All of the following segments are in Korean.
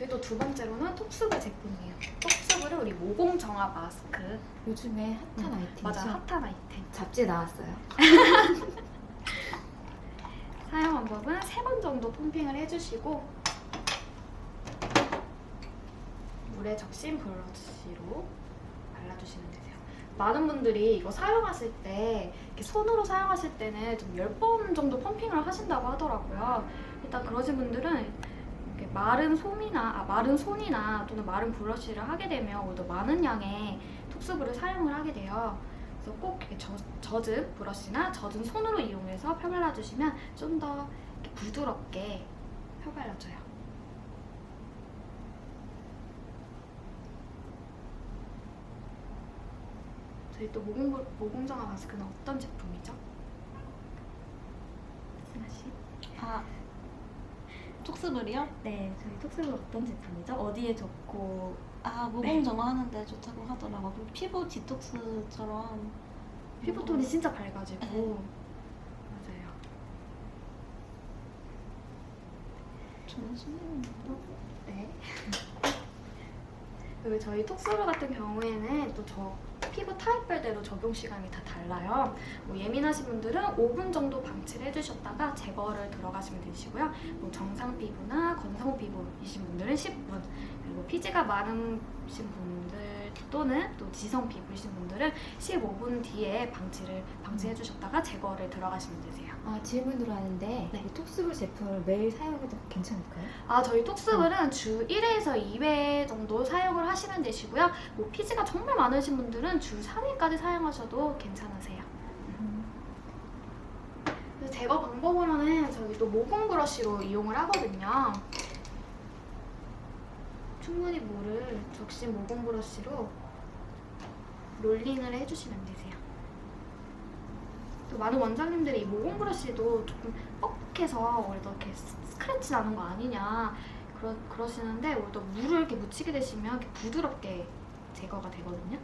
저희 또두 번째로는 톡스브 제품이에요. 톡스브를 우리 모공 정화 마스크. 요즘에 핫한 아이템이죠? 맞아, 핫한 아이템. 잡지에 나왔어요. 사용 방법은 세 번 정도 펌핑을 해주시고 물에 적신 브러쉬로 발라주시면 되세요. 많은 분들이 이거 사용하실 때 이렇게 손으로 사용하실 때는 좀 10번 정도 펌핑을 하신다고 하더라고요. 일단 그러신 분들은 마른 솜이나 아, 마른 손이나 또는 마른 브러쉬를 하게 되면 오히려 많은 양의 톡스브를 사용을 하게 돼요. 그래서 꼭 이렇게 젖, 젖은 브러쉬나 젖은 손으로 이용해서 펴발라주시면 좀 더 부드럽게 펴발라줘요. 저희 또 모공, 모공정화 마스크는 어떤 제품이죠? 승아 씨? 아 톡스블이요? 네, 저희 톡스는 어떤 제품이죠? 어디에 좋고 아 모공 정화하는데 좋다고 하더라고. 그리고 피부 디톡스처럼 피부톤이 진짜 밝아지고 네. 맞아요. 신입니다. 네. 그리고 저희 톡스루 같은 경우에는 또 저 피부 타입별대로 적용 시간이 다 달라요. 뭐 예민하신 분들은 5분 정도 방치를 해주셨다가 제거를 들어가시면 되시고요. 뭐 정상 피부나 건성 피부이신 분들은 10분, 그리고 피지가 마르신 분들 또는 또 지성 피부이신 분들은 15분 뒤에 방치를 방치해 주셨다가 제거를 들어가시면 되세요. 아, 질문으로 하는데 네. 이 톡스블 제품을 매일 사용해도 괜찮을까요? 아, 저희 톡스블은 주 1회에서 2회 정도 사용을 하시면 되시고요. 뭐 피지가 정말 많으신 분들은 주 3회까지 사용하셔도 괜찮으세요. 그래서 제거 방법으로는 저희 또 모공 브러쉬로 이용을 하거든요. 충분히 물을 적신 모공 브러쉬로 롤링을 해주시면 되세요. 또 많은 원장님들이 이 모공 브러쉬도 조금 뻑해서 오히려 이렇게 스- 스크래치 나는 거 아니냐 그러, 그러시는데 오히려 물을 이렇게 묻히게 되시면 이렇게 부드럽게 제거가 되거든요.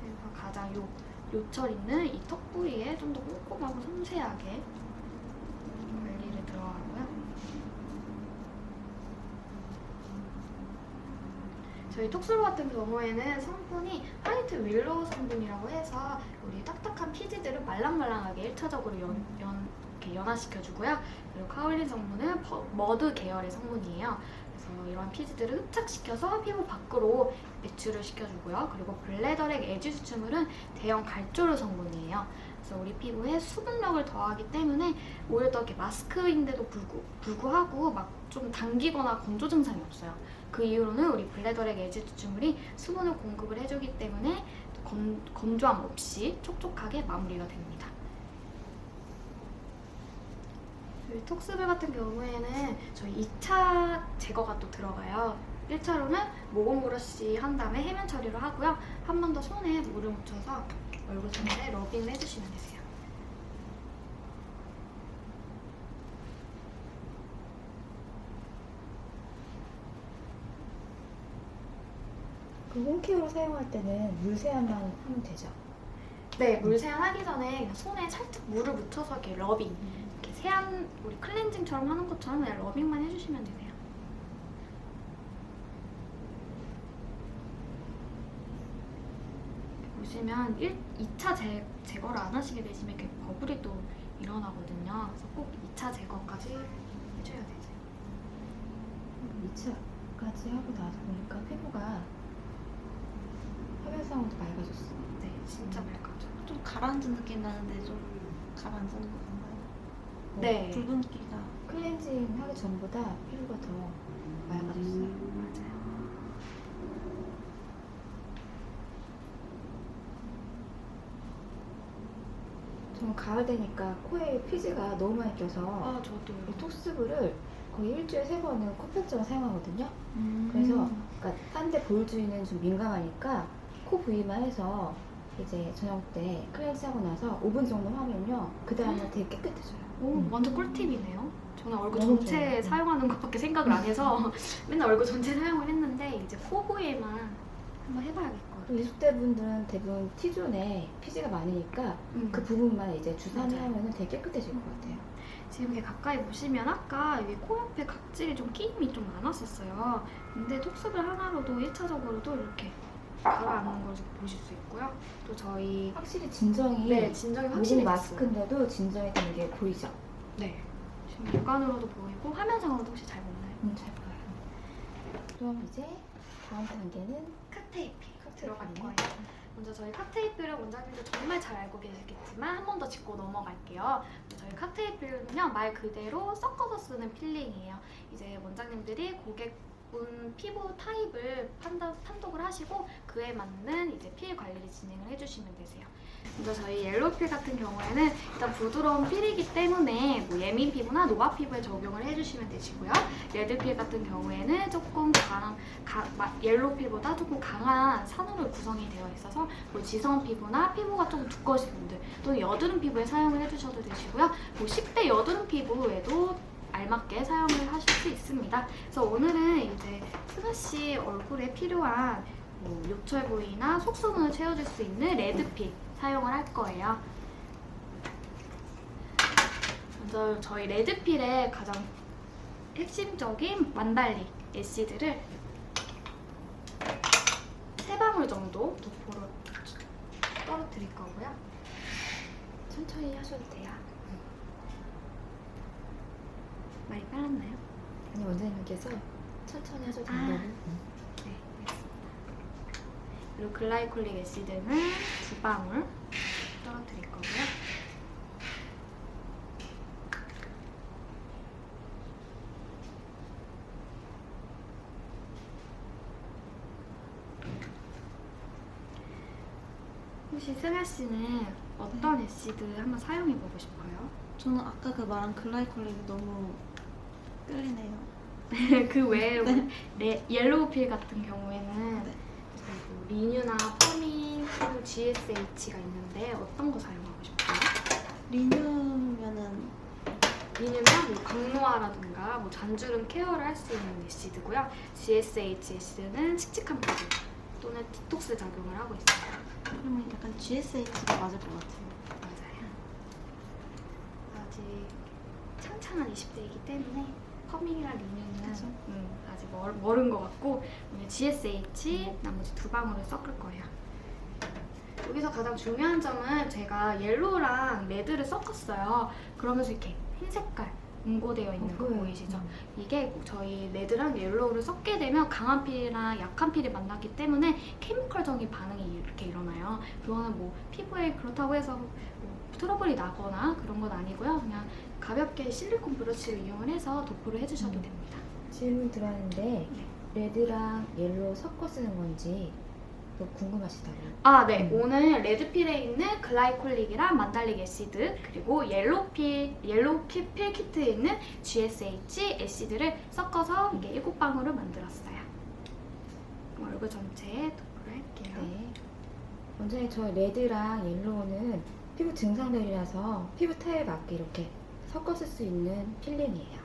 그래서 가장 요 요철 있는 이 턱 부위에 좀 더 꼼꼼하고 섬세하게 관리를 들어가고요. 저희 톡스로 같은 경우에는 성분이 화이트 윌로우 성분이라고 해서 우리 딱딱한 피지들을 말랑말랑하게 1차적으로 연, 연, 이렇게 연화시켜주고요. 그리고 카올린 성분은 버- 머드 계열의 성분이에요. 그래서 이러한 피지들을 흡착시켜서 피부 밖으로 배출을 시켜주고요. 그리고 블레더렉 에지 수축물은 대형 갈조류 성분이에요. 그래서 우리 피부에 수분력을 더하기 때문에 오히려 더 이렇게 마스크인데도 불구, 불구하고 막 좀 당기거나 건조 증상이 없어요. 그 이후로는 우리 블레더렉 에지 수축물이 수분을 공급을 해주기 때문에 건, 건조함 없이 촉촉하게 마무리가 됩니다. 톡스블 같은 경우에는 저희 2차 제거가 또 들어가요. 1차로는 모공 브러쉬 한 다음에 해면 처리를 하고요. 한 번 더 손에 물을 묻혀서 얼굴 전체에 러빙을 해주시면 되세요. 그 홈케어로 사용할 때는 물 세안만 하면 되죠? 네, 물 세안하기 전에 손에 살짝 물을 묻혀서 이렇게 러빙, 이렇게 세안, 우리 클렌징처럼 하는 것처럼 그냥 러빙만 해주시면 되세요. 보시면 1, 2차 제, 제거를 안 하시게 되시면 이렇게 버블이 또 일어나거든요. 그래서 꼭 2차 제거까지 해줘야 되죠. 2차까지 하고 나서 보니까 피부가 화면상으로도 맑아졌어. 네, 진짜 맑아져. 좀 가라앉은 느낌 나는데 좀 가라앉은 것 같나요? 네. 붉은기가 클렌징 하기 전보다 피부가 더 맑아졌어요. 맞아요. 저는 가을 되니까 코에 피지가 너무 많이 껴서 아, 저도. 이 톡스블을 거의 일주일에 세 번은 코팩정을 사용하거든요. 음. 그래서 그러니까 딴데볼 주위는 좀 민감하니까 코 부위만 해서 이제 저녁 때 클렌징 하고 나서 5분 정도 하면요. 그 다음날 되게 깨끗해져요. 오, 음. 완전 꿀팁이네요. 저는 얼굴 너무 전체 좋아요. 사용하는 것밖에 생각을 안 해서 맨날 얼굴 전체 사용을 했는데 이제 코 부위에만 한번 해봐야겠거든요. 그리고 20대 분들은 대부분 T존에 피지가 많으니까 음. 그 부분만 이제 주사를 맞아요. 하면 되게 깨끗해질 것 같아요. 지금 이렇게 가까이 보시면 아까 여기 코 옆에 각질이 좀 끼임이 좀 많았었어요. 근데 톡스블 하나로도 1차적으로도 이렇게 가라앉는 걸 보실 수 있고요. 또 저희 확실히 진정이 네 진정이 확실히 됐어요. 마스크인데도 진정이 되는 게 보이죠? 네. 지금 육안으로도 보이고 화면상으로도 혹시 잘 보나요? 음, 잘 보여요. 그럼 이제 다음 단계는 칵테이프 들어갈. 거예요. 먼저 저희 칵테이프를 원장님도 정말 잘 알고 계시겠지만 한 번 더 짚고 넘어갈게요. 저희 칵테이프는요 말 그대로 섞어서 쓰는 필링이에요. 이제 원장님들이 고객 분 피부 타입을 판단, 판독을 하시고 그에 맞는 이제 필 관리를 진행을 해주시면 되세요. 먼저 저희 옐로우 필 같은 경우에는 일단 부드러운 필이기 때문에 뭐 예민 피부나 노화 피부에 적용을 해주시면 되시고요. 레드 필 같은 경우에는 조금 강한 가, 마- 옐로우 필보다 조금 강한 산으로 구성이 되어 있어서 뭐 지성 피부나 피부가 조금 두꺼우신 분들 또는 여드름 피부에 사용을 해주셔도 되시고요. 뭐 10대 여드름 피부에도 알맞게 사용을 하실 수 있습니다. 그래서 오늘은 이제 승아 씨 얼굴에 필요한 뭐 요철 부위나 속수분을 채워줄 수 있는 레드필 사용을 할 거예요. 먼저 저희 레드필의 가장 핵심적인 만달리 애시드를 세 방울 정도 도포를 떨어뜨릴 거고요. 천천히 하셔도 돼요. 많이 빨랐나요? 아니 원장님께서 천천히 하셔도 아. 된다고. 네, 알겠습니다. 그리고 글라이콜릭 애시드는 두 방울 떨어뜨릴 거고요. 혹시 승아 씨는 어떤 애시드 한번 사용해 보고 싶어요? 저는 아까 그 말한 글라이콜릭이 너무 끌리네요. 그 외에 우리 레, 옐로우 필 같은 경우에는 네. 뭐 리뉴나 퍼민 그리고 GSH가 있는데 어떤 거 사용하고 싶어요? 리뉴면은 리뉴는 뭐 강노화라든가 뭐 잔주름 케어를 할 수 있는 애시드고요. GSH 애시드는 칙칙한 피부 또는 디톡스 작용을 하고 있어요. 그러면 약간 GSH가 맞을 것 같아요. 맞아요. 아직 창창한 20대이기 때문에 퍼밍이랑 리뉴는. 음, 아직 멀, 멀은 것 같고 오늘 GSH 나머지 두 방울을 섞을 거예요. 여기서 가장 중요한 점은 제가 옐로우랑 레드를 섞었어요. 그러면서 이렇게 흰 색깔 응고되어 있는 거 보여요. 보이시죠? 음. 이게 저희 레드랑 옐로우를 섞게 되면 강한 필이랑 약한 필이 만났기 때문에 케미컬적인 반응이 이렇게 일어나요. 그거는 뭐 피부에 그렇다고 해서 뭐 트러블이 나거나 그런 건 아니고요. 그냥 가볍게 실리콘 브러쉬를 이용을 해서 도포를 해주셔도 음. 됩니다. 질문 들어왔는데 레드랑 옐로우 섞어 쓰는 건지 또 궁금하시다고요. 아, 네. 음. 오늘 레드필에 있는 글라이콜릭이랑 만달릭 애시드 그리고 옐로우필, 옐로우필 필키트에 있는 GSH 애시드를 섞어서 이게 일곱 방울을 만들었어요. 얼굴 전체에 도포를 할게요. 네. 원장님 저 레드랑 옐로우는 피부 증상들이라서 피부 타입에 맞게 이렇게 섞어 쓸 수 있는 필링이에요.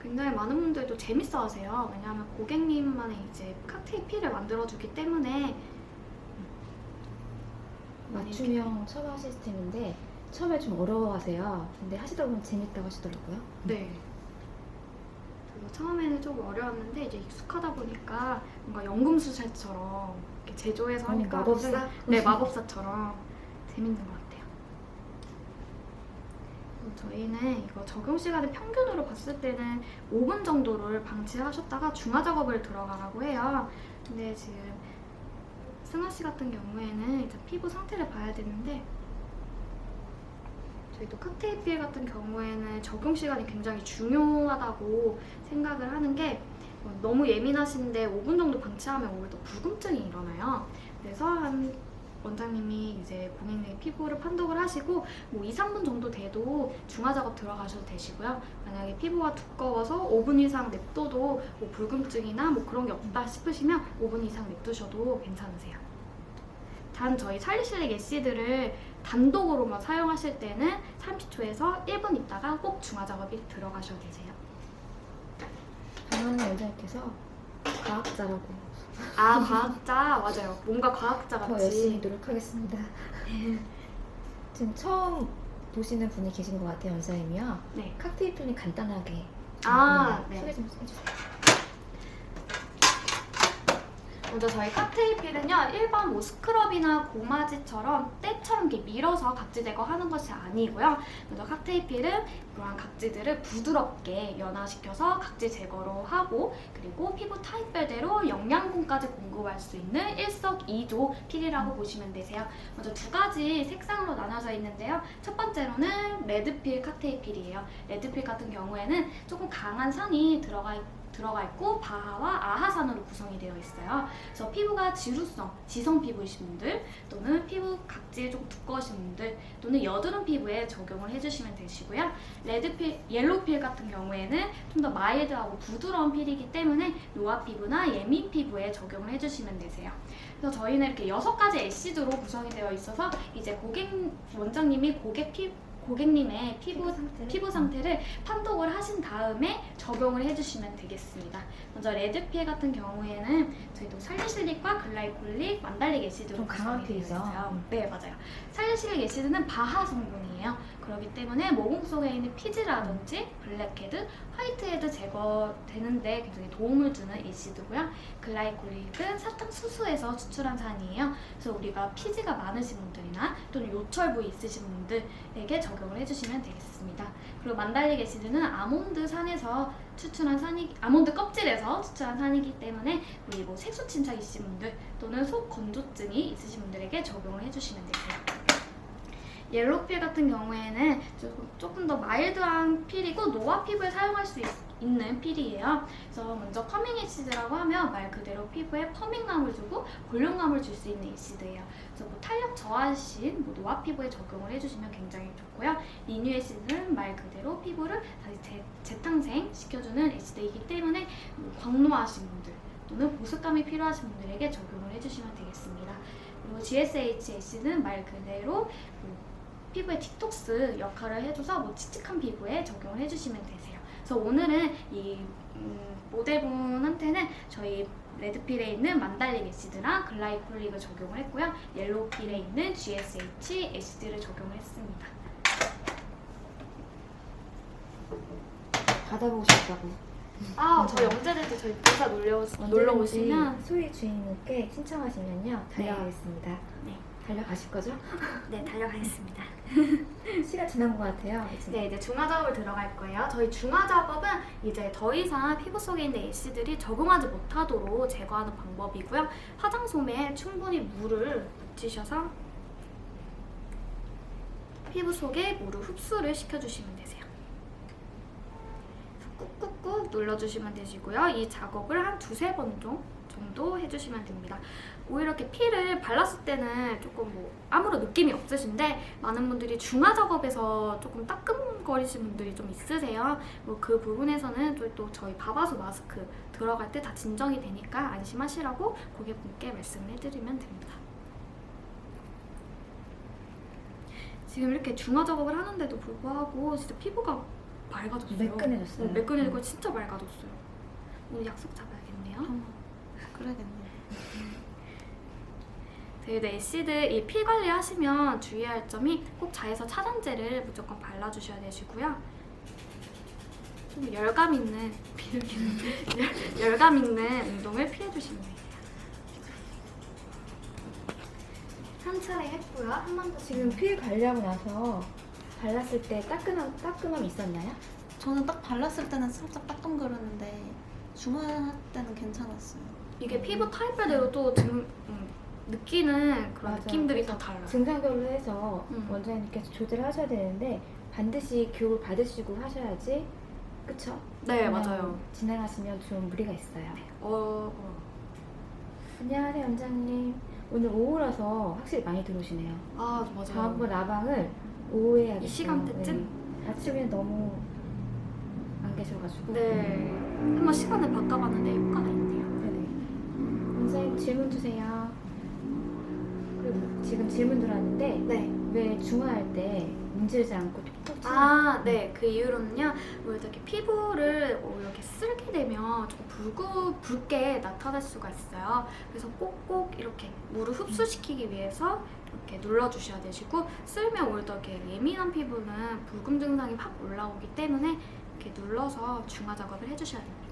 굉장히 많은 분들도 재밌어 하세요. 왜냐하면 고객님만의 이제 칵테일 필을 만들어주기 때문에 많이 맞춤형 처방 시스템인데 처음에 좀 어려워하세요. 근데 하시다 보면 재밌다고 하시더라고요. 네. 저도 처음에는 좀 어려웠는데 이제 익숙하다 보니까 뭔가 연금술사처럼 제조해서 어, 하니까 마법사? 굉장히- 네, 마법사처럼 재밌는 것 같아요. 저희는 이거 적용 시간을 평균으로 봤을 때는 5분 정도를 방치하셨다가 중화 작업을 들어가라고 해요. 근데 지금 승아 씨 같은 경우에는 이제 피부 상태를 봐야 되는데 저희도 칵테일 필 같은 경우에는 적용 시간이 굉장히 중요하다고 생각을 하는 게 어, 너무 예민하신데 5분 정도 방치하면 오히려 더 붉음증이 일어나요. 그래서 한 원장님이 이제 고객님 피부를 판독을 하시고 뭐 2, 3분 정도 돼도 중화 작업 들어가셔도 되시고요. 만약에 피부가 두꺼워서 5분 이상 냅둬도 뭐 붉음증이나 뭐 그런 게 없다 싶으시면 5분 이상 냅두셔도 괜찮으세요. 단 저희 살리실릭 애시드를 단독으로만 사용하실 때는 30초에서 1분 있다가 꼭 중화 작업이 들어가셔야 되세요. 방금 원장님께서 과학자라고 아 과학자 맞아요. 뭔가 과학자 더 같이 열심히 노력하겠습니다. 지금 처음 보시는 분이 계신 것 같아요, 원장님이요. 네. 칵테일 필링 간단하게 아, 네, 네. 소개 좀 해주세요. 먼저 저희 칵테일 필은요 일반 뭐 스크럽이나 고마지처럼 때처럼 이렇게 밀어서 각질 제거하는 것이 아니고요. 먼저 칵테일 필은 그러한 각질들을 부드럽게 연화시켜서 각질 제거로 하고 그리고 피부 타입별대로 영양분까지 공급할 수 있는 일석이조 필이라고 보시면 되세요. 먼저 두 가지 색상으로 나눠져 있는데요. 첫 번째로는 레드필 칵테일 필이에요. 레드필 같은 경우에는 조금 강한 산이 들어가 있 들어가 있고 바하와 아하산으로 구성이 되어 있어요. 그래서 피부가 지루성, 지성 피부이신 분들 또는 피부 각질이 좀 두꺼우신 분들 또는 여드름 피부에 적용을 해주시면 되시고요. 레드필, 옐로필 같은 경우에는 좀 더 마일드하고 부드러운 필이기 때문에 노화 피부나 예민 피부에 적용을 해주시면 되세요. 그래서 저희는 이렇게 여섯 가지 애시드로 구성이 되어 있어서 이제 고객 원장님이 고객 피 고객님의 피부 상태를 피부 상태를 판독을 하신 다음에 적용을 해주시면 되겠습니다. 먼저 레드필 같은 경우에는 저희도 살리실릭과 글라이콜릭, 만달릭 애시드로 좀 강한 필이죠. 있어요. 음. 네, 맞아요. 살리실릭 애시드는 바하 성분이에요. 그렇기 때문에 모공 속에 있는 피지라든지 블랙헤드, 화이트헤드 제거되는데 굉장히 도움을 주는 애시드고요. 글라이콜릭은 사탕수수에서 추출한 산이에요. 그래서 우리가 피지가 많으신 분들이나 또는 요철 부위 있으신 분들에게 적용을 해주시면 되겠습니다. 그리고 만달릭 애시드는 아몬드 산에서 추출한 산이 아몬드 껍질에서 추출한 산이기 때문에 우리 뭐 색소 침착 있으신 분들 또는 속 건조증이 있으신 분들에게 적용을 해주시면 되세요. 옐로필 같은 경우에는 조금, 더 마일드한 필이고 노화 피부에 사용할 수 있, 는 필이에요. 그래서 먼저 퍼밍 애시드라고 하면 말 그대로 피부에 퍼밍감을 주고 볼륨감을 줄 수 있는 애시드예요. 그래서 뭐 탄력 저하신 뭐 노화 피부에 적용을 해주시면 굉장히 좋고요. 리뉴 애시드는 말 그대로 피부를 다시 재, 재탄생 시켜주는 애시드이기 때문에 뭐 광노하신 분들 또는 보습감이 필요하신 분들에게 적용을 해주시면 되겠습니다. 그리고 GSH 애시드는 말 그대로 뭐 피부에 디톡스 역할을 해줘서 뭐 칙칙한 피부에 적용을 해주시면 되세요. 그래서 오늘은 이 음, 모델분한테는 저희 레드필에 있는 만달릭 애시드랑 글라이콜릭을 적용을 했고요. 옐로필에 있는 GSH 애시드를 적용을 했습니다. 받아보고 싶다고. 아, 저희 언제든지 저희 본사 놀러, 놀러 오시면 소희 주인님께 신청하시면요 달려가겠습니다. 네. 달려가실 거죠? 네, 달려가겠습니다. 시간 지난 것 같아요. 이제. 네, 이제 중화 작업을 들어갈 거예요. 저희 중화 작업은 이제 더 이상 피부 속에 있는 애시들이 적응하지 못하도록 제거하는 방법이고요. 화장솜에 충분히 물을 묻히셔서 피부 속에 물을 흡수를 시켜주시면 되세요. 꾹꾹꾹 눌러주시면 되시고요. 이 작업을 한 두세 번 정도 해주시면 됩니다. 오히려 이렇게 피를 발랐을 때는 조금 뭐 아무런 느낌이 없으신데 많은 분들이 중화 작업에서 조금 따끔거리신 분들이 좀 있으세요. 뭐 그 부분에서는 또, 또 저희 바바수 마스크 들어갈 때 다 진정이 되니까 안심하시라고 고객분께 말씀을 해드리면 됩니다. 지금 이렇게 중화 작업을 하는데도 불구하고 진짜 피부가 맑아졌어요. 매끈해졌어요. 어, 매끈해지고 진짜 맑아졌어요. 오늘 약속 잡아야겠네요. 어, 그러겠네. 저희도 애시드 이 피 관리 하시면 주의할 점이 꼭 자외선 차단제를 무조건 발라주셔야 되시고요. 좀 열감 있는 비르기는 열- 열감 있는 운동을 피해주시면 돼요. 한 차례 했고요. 한 번 더 지금 피 관리하고 나서 발랐을 때 따끈함 따끔함 있었나요? 저는 딱 발랐을 때는 살짝 따끔거렸는데 중화할 때는 괜찮았어요. 이게 피부 타입별대로 또 지금 음, 느끼는 그런 맞아요. 느낌들이 다 달라요. 증상별로 해서 음. 원장님께서 조절을 하셔야 되는데 반드시 교육을 받으시고 하셔야지 그쵸? 네, 맞아요. 진행하시면 좀 무리가 있어요. 어, 어. 안녕하세요 원장님. 오늘 오후라서 확실히 많이 들어오시네요. 아, 맞아요. 다음번 라방을 오후에 하겠어요. 이 시간대쯤? 네. 아침에 너무 안 계셔가지고. 네. 한번 시간을 바꿔봤는데 효과가 있네 원장님 질문 주세요. 그리고 지금 질문 들어왔는데 네. 왜 중화할 때 문지르지 않고 톡톡 아, 네. 그 이유로는요. 뭐 이렇게 피부를 어, 이렇게 쓸게 되면 조금 붉고 붉게 나타날 수가 있어요. 그래서 꼭꼭 이렇게 물을 흡수시키기 위해서 이렇게 눌러주셔야 되시고 쓸면 오히려 더 이렇게 예민한 피부는 붉은 증상이 확 올라오기 때문에 이렇게 눌러서 중화 작업을 해주셔야 됩니다.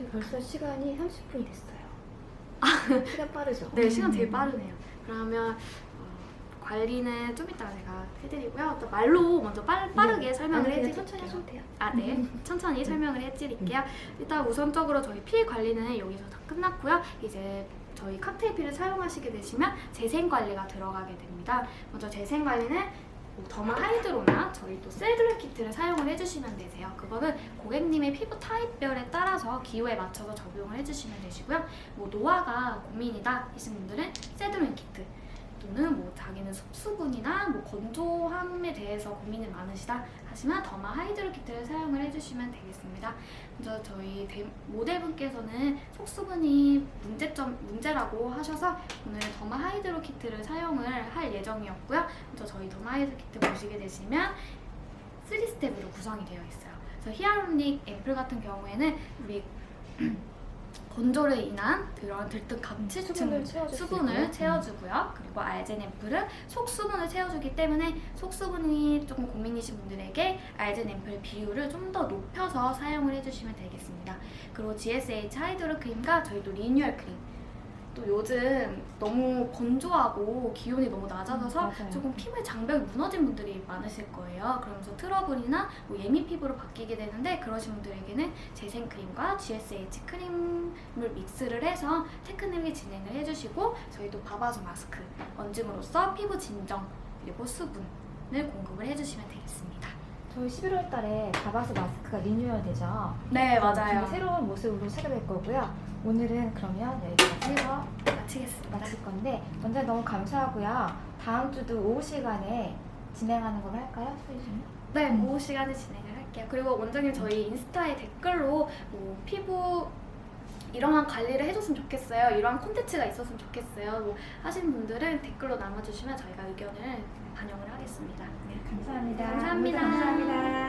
지금 벌써 시간이 30분이 됐어요. 시간 빠르죠? 네, 시간 되게 빠르네요. 그러면 어, 관리는 좀 이따가 제가 해드리고요. 또 말로 먼저 빨, 빠르게 설명을 아니, 그냥 해드릴게요. 천천히 하셔도 돼요. 아, 네. 천천히 설명을 해드릴게요. 일단 우선적으로 저희 피 관리는 여기서 다 끝났고요. 이제 저희 칵테일 피를 사용하시게 되시면 재생 관리가 들어가게 됩니다. 먼저 재생 관리는 뭐 더마 하이드로나 저희 또 셀드럴 키트를 사용을 해주시면 되세요. 그거는 고객님의 피부 타입별에 따라서 기호에 맞춰서 적용을 해주시면 되시고요. 뭐 노화가 고민이다 하신 분들은 셀드럴 키트 또는 뭐 자기는 속수분이나 뭐 건조함에 대해서 고민이 많으시다 하시면 더마 하이드로 키트를 사용을 해주시면 되겠습니다. 먼저 저희 대- 모델분께서는 속수분이 문제점 문제라고 하셔서 오늘 더마 하이드로 키트를 사용을 할 예정이었고요. 먼저 저희 더마 하이드로 키트 보시게 되시면 3스텝으로 구성이 되어 있어요. 그래서 히아루닉 앰플 같은 경우에는 우리 건조로 인한 그런 들뜬 각질층 수분을 수 수분을. 채워주고요. 그리고 알젠 앰플은 속 수분을 채워주기 때문에 속 수분이 조금 고민이신 분들에게 알젠 앰플 비율을 좀 더 높여서 사용을 해주시면 되겠습니다. 그리고 GSH 하이드로 크림과 저희도 리뉴얼 크림. 또 요즘 너무 건조하고 기온이 너무 낮아져서 음. 조금 피부에 장벽이 무너진 분들이 많으실 거예요. 그러면서 트러블이나 뭐 예민 피부로 바뀌게 되는데 그러신 분들에게는 재생 크림과 GSH 크림을 믹스를 해서 테크닉을 진행을 해주시고 저희도 바바조 마스크 원증으로서 피부 진정 그리고 수분을 공급을 해주시면 되겠습니다. 저희 11월 달에 바바스 마스크가 리뉴얼 되죠? 네좀 새로운 모습으로 찾아뵐 거고요. 오늘은 그러면 여기까지 해서 마치겠습니다. 마칠 건데 원장님 너무 감사하고요. 다음 주도 오후 시간에 진행하는 걸로 할까요? 소희님? 네, 오후 시간에 진행을 할게요. 그리고 원장님 저희 인스타에 댓글로 뭐 피부 이러한 관리를 해줬으면 좋겠어요. 이러한 콘텐츠가 있었으면 좋겠어요. 뭐 하시는 분들은 댓글로 남아주시면 저희가 의견을 반영을 하겠습니다. 네, 감사합니다. 감사합니다. 감사합니다.